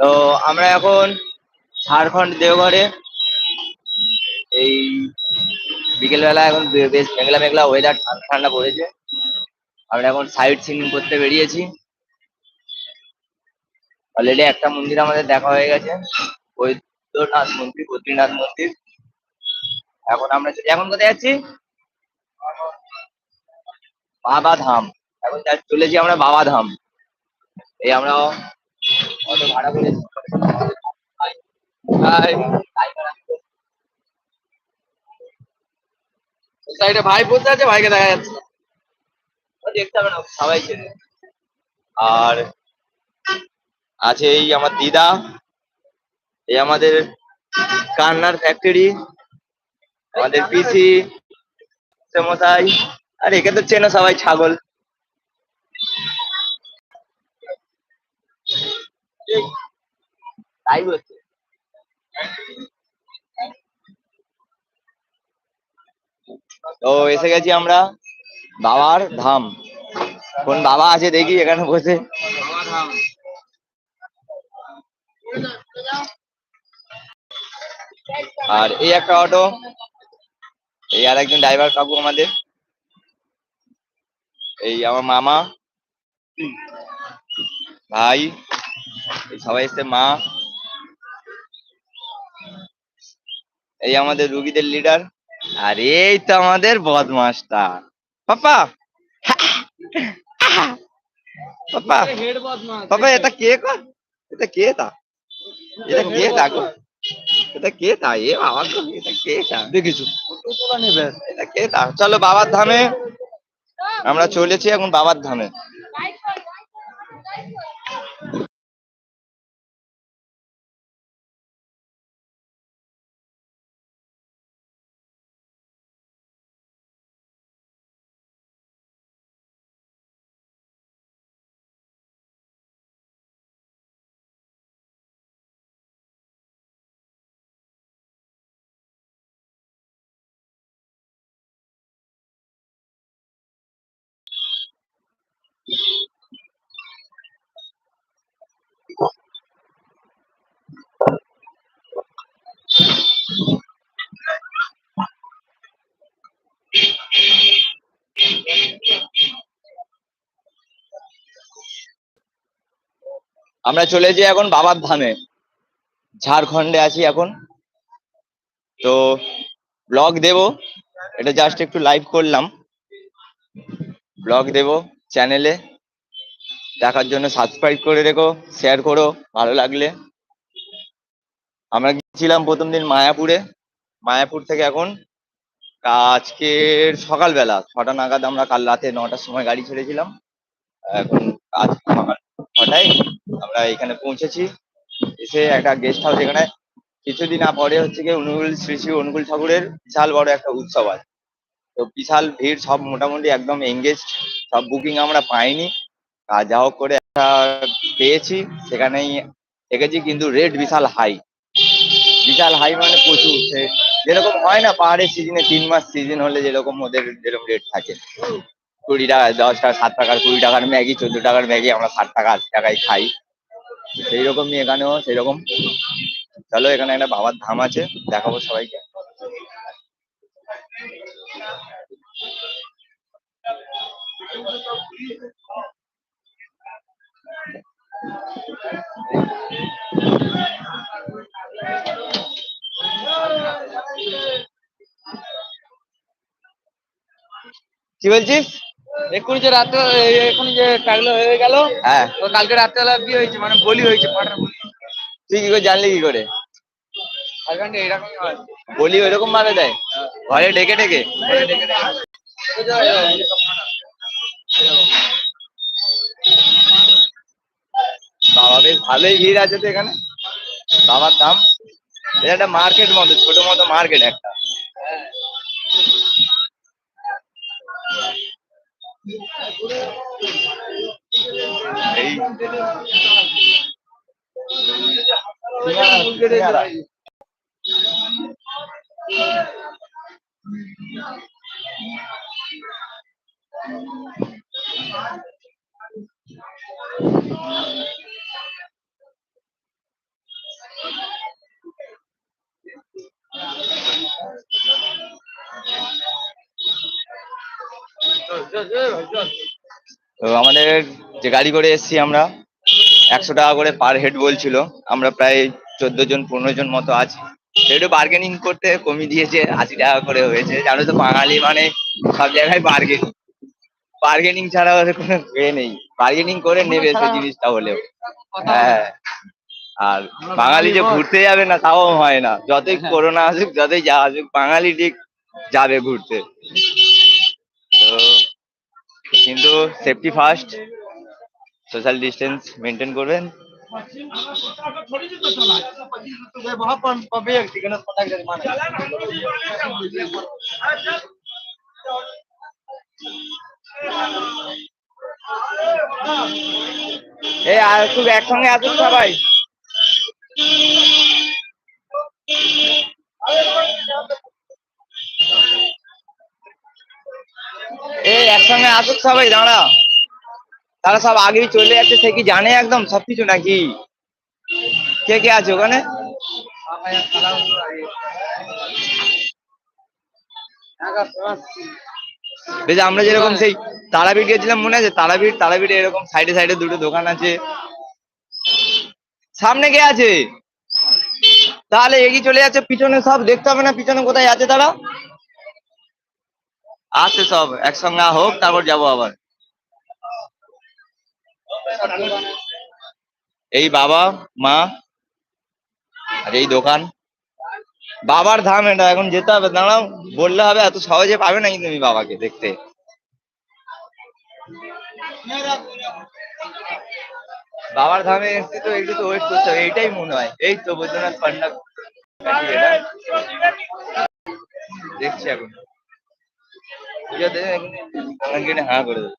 তো আমরা এখন ঝাড়খণ্ড দেওঘরে। এই বিকেলবেলা এখন বেশ মেঘলা মেঘলা ওয়েদার ঠান্ডা ঠান্ডা পড়েছে। আমরা এখন সাইড সিন করতে বেরিয়েছি। অলরেডি একটা মন্দির আমাদের দেখা হয়ে গেছে। বৈদ্যনাথ মন্দির, বদ্রীনাথ মন্দির। এখন আমরা এখন কোথায় যাচ্ছি? বাবা ধাম। এখন চলেছি আমরা বাবা ধাম। এই আমরা অটো ভাড়া করেছি সাইডে ভাই বসে আছে, ভাইকে দেখা যাচ্ছে সবাই ছেড়ে আর আছে এই আমার দিদা, এই আমাদের কান্নার ফ্যাক্টরি আমাদের পিসি, মশাই। আর একে তো চেনো সবাই, ছাগল। তাই হচ্ছে তো এসে গেছি আমরা বাবার ধাম। কোন বাবা আছে দেখি এখানে বসে। আর এই একটা অটো এই আর একজন ড্রাইভার কাকু আমাদের। এই আমার মামা। ভাই। সবাই এসছে মা। এই আমাদের রুগীদের লিডার আর এই তো আমাদের বদমাসটা পাপা! পাপা! পাপা এটা কে কর? এটা কে তা? এটা কে তা গো? এটা কে তা? এ বাবা গো এটা কে তা? দেখিছো। এটা কে তা? চলো বাবার ধামে। আমরা চলেছি এখন বাবার ধামে। আমরা চলেছি এখন বাবার ধামে। ঝাড়খণ্ডে আছি এখন। তো ব্লগ দেব। এটা জাস্ট একটু লাইভ করলাম। ব্লগ দেব চ্যানেলে দেখার জন্য সাবস্ক্রাইব করে রেখো শেয়ার করো, ভালো লাগলে। আমরা গিয়েছিলাম প্রথম দিন মায়াপুরে। মায়াপুর থেকে এখন আজকের সকালবেলা ছটা নাগাদ আমরা কাল রাতে নটার সময় গাড়ি ছেড়েছিলাম। এখন আজ সকাল ছটায় আমরা এখানে পৌঁছেছি। এসে একটা গেস্ট হাউস এখানে। কিছুদিন পরে হচ্ছে কি অনুকূল শ্রী শ্রী অনুকূল ঠাকুরের বিশাল বড় একটা উৎসব আছে তো বিশাল ভিড়, সব মোটামুটি একদম এঙ্গেজ সব বুকিং আমরা পাইনি। আর যা হোক করে একটা পেয়েছি, সেখানেই দেখেছি কিন্তু রেট বিশাল হাই বিশাল হাই মানে প্রচুর। যেরকম হয় না, পাহাড়ের সিজনে তিন মাস সিজন হলে যেরকম ওদের, যেরকম রেট থাকে। কুড়ি টাকা, দশ টাকা, সাত টাকার কুড়ি টাকার ম্যাগি, চোদ্দ টাকার ম্যাগি আমরা ষাট টাকা, আশি টাকায় খাই। সেই রকমই এখানেও সেরকম চলো এখানে একটা বাবার ধাম আছে দেখাবো সবাইকে। কি বলছিস? এক্ষুনি যে রাত্রে এক্ষুনি যে টাকলো হয়ে গেল হ্যাঁ। তো কালকে রাত্রেবেলা বিয়ে হয়েছে মানে বলি হয়েছে বলি। তুই কি করে জানলি কি করে? ঝাড়খণ্ডে এরকমই হয়। বলি ওইরকম ভাবে দেয়। ঘরে ডেকে ডেকে। বাবা বেশ ভালোই ভিড় আছে তো এখানে। বাবার দাম। এটা একটা মার্কেট মতো ছোট মতো মার্কেট একটা। এই সিঙ্গারা, যে গাড়ি করে এসছি আমরা একশো টাকা করে পার হেড বলছিল। আমরা প্রায় চোদ্দ জন পনেরো জন মতো আছি। একটু বার্গেনিং করতে কমিয়ে দিয়েছে আশি টাকা করে হয়েছে। জানো তো বাঙালি মানে সব জায়গায় বার্গেনিং বার্গেনিং ছাড়া ওদের কোনো এ নেই। বার্গেনিং করে নেবে সেই জিনিসটা হলেও। হ্যাঁ। আর বাঙালি যে ঘুরতে যাবে না তাও হয় না। যতই করোনা আসুক যতই যা আসুক বাঙালি ঠিক যাবে ঘুরতে। তো কিন্তু safety first social distance maintain করবেন। এই আর একসঙ্গে আসুন সবাই? এই একসঙ্গে আসুক সবাই দাঁড়া তারা সব আগেই চলে যাচ্ছে, সে কি জানে একদম সবকিছু নাকি? কে কে আছে ওখানে? বেশ, আমরা যেরকম সেই তারাপীঠ গেছিলাম, মনে আছে? তারাপীঠ, তারাপীঠে এরকম সাইডে সাইডে দুটো দোকান আছে। সামনে কে আছে? তাহলে এগিয়ে চলে যাচ্ছে, পিছনে সব দেখতে হবে না পিছনে কোথায় আছে তারা? আছে সব, একসঙ্গে হোক, তারপর যাব আবার। এই বাবা, মা, আর এই দোকান। বাবার ধাম এটা, এখন যেতে হবে। দাঁড়াও, বললে হবে, এত সহজে পাবে না কিন্তু তুমি বাবাকে দেখতে? বাবার ধামে এসছি তো, একটু তো ওয়েট করতে হবে। এইটাই মনে হয়। এই তো বৈদ্যনাথ পান্ডা দেখছি এখন? হ্যাঁ করে দেবে।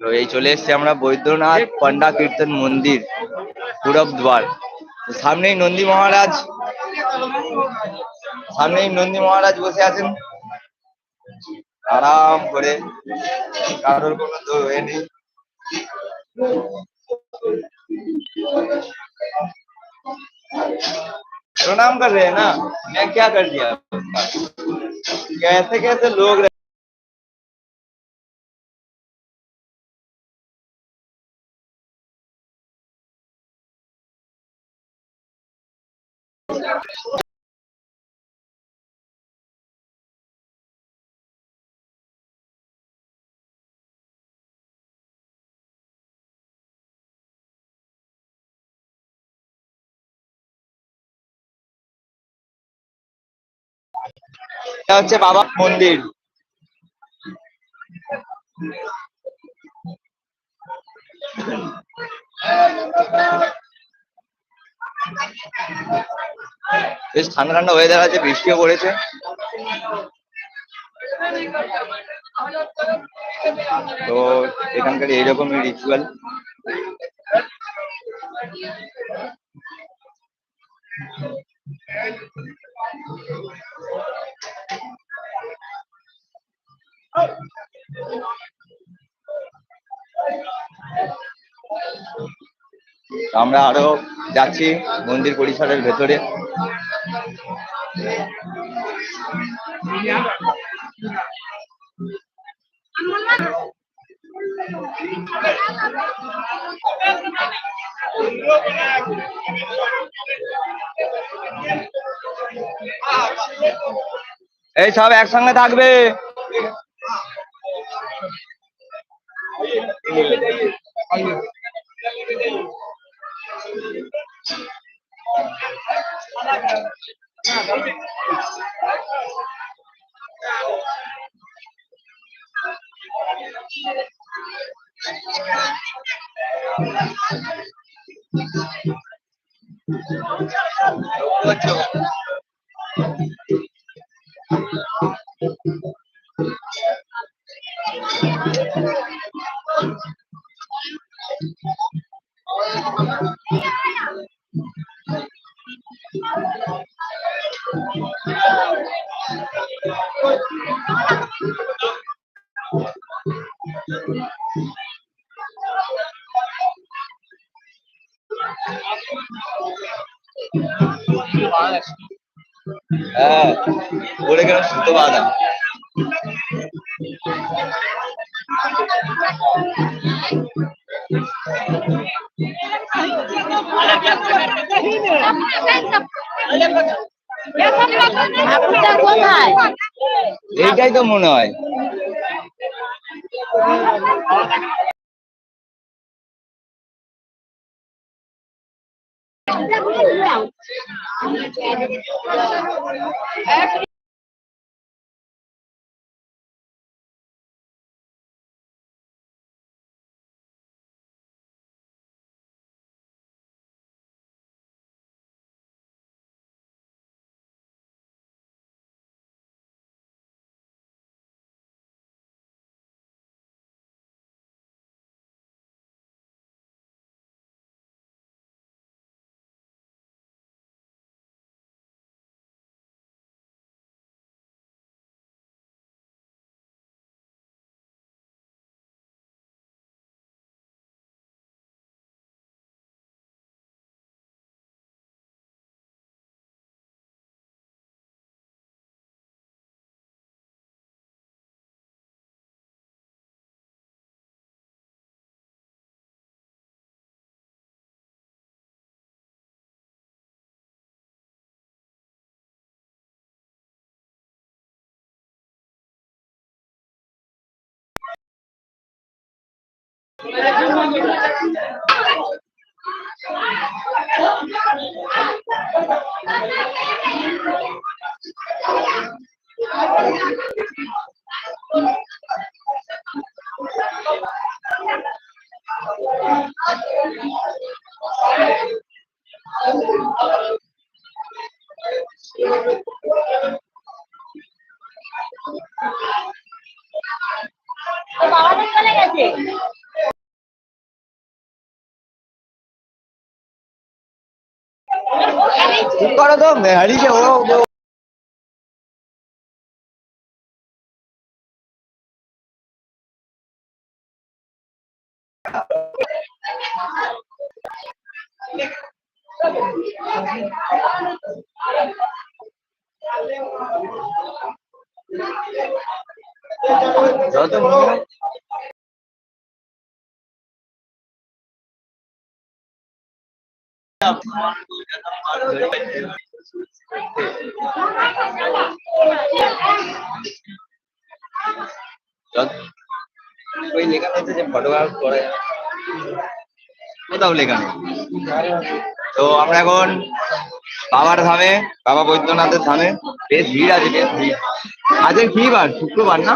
তো এই চলে এসেছি আমরা বৈদ্যনাথ পান্ডা কীর্তন মন্দির পূরব দ্বার তো সামনেই নন্দী মহারাজ সামনেই নন্দী মহারাজ বসে আছেন আরাম করে কারোর কোনো তো এ নেই प्रणाम कर रहे हैं ना मैं क्या कर दिया कैसे कैसे लोग रह- এটা হচ্ছে বাবা মন্দির। বেশ ঠান্ডা ঠান্ডা ওয়েদার আছে, বৃষ্টিও পড়েছে। তো এখানকার এইরকমই রিচুয়াল আমরা আরও যাচ্ছি মন্দির পরিসরের ভেতরে। এই সব একসঙ্গে থাকবে। হ্যাঁ বলে গেলাম শুদ্ধ বাদাম। এইটাই তো মনে হয়। বাবা চলে গেছে। ঠিক করো তো হারিয়েছে ও ও- যত মনে ওই লেখা রয়েছে যে ফটোগ্রাফ করে কোথাও লেখা নেই তো আমরা এখন বাবার ধামে বাবা বৈদ্যনাথের ধামে বেশ ভিড় আছে, বেশ ভিড়। আজকে কি বার, শুক্রবার না?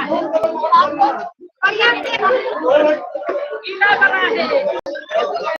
है और ये इला बना है